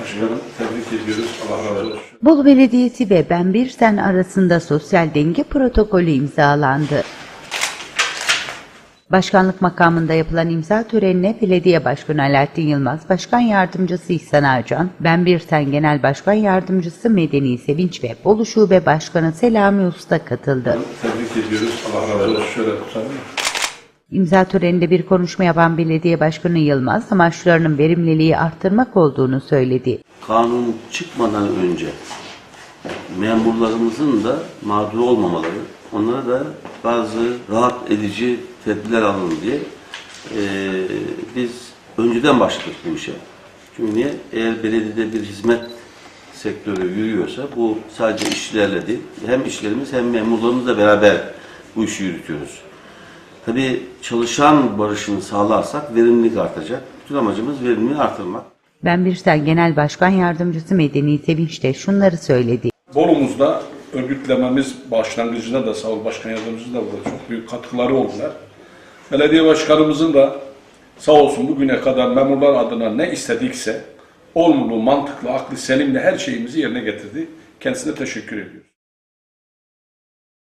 Başkanım tebrik ediyoruz. Allah razı olsun. Bolu Belediyesi ve Ben Bir Sen arasında sosyal denge protokolü imzalandı. Başkanlık makamında yapılan imza törenine Belediye Başkanı Alaaddin Yılmaz, Başkan Yardımcısı İhsan Ağcan, Ben Bir Sen Genel Başkan Yardımcısı Medeni Sevinç ve Bolu Şube Başkanı Selami Usta katıldı. Tebrik ediyoruz. Allah razı olsun. Şöyle tutalım. İmza töreninde bir konuşma yapan Belediye Başkanı Yılmaz, amaçlarının verimliliği arttırmak olduğunu söyledi. kanun çıkmadan önce memurlarımızın da mağdur olmamaları, onlara da bazı rahat edici tedbirler alın diye eee, biz önceden başladık bu işe. Çünkü niye? Eğer belediyede bir hizmet sektörü yürüyorsa bu sadece işçilerle değil, hem işlerimiz hem memurlarımızla beraber bu işi yürütüyoruz. Tabii çalışan barışını sağlarsak verimlilik artacak. Bütün amacımız verimliliği artırmak. Ben Bir Sen Genel Başkan Yardımcısı Medeni Sevinç de şunları söyledi. Bolumuzda örgütlememiz başlangıcında da sağ ol başkan yardımcımızın da burada çok büyük katkıları oldular. Belediye başkanımızın da sağ olsun bugüne kadar memurlar adına ne istedikse olumlu, mantıklı, aklı selimle her şeyimizi yerine getirdi. Kendisine teşekkür ediyoruz.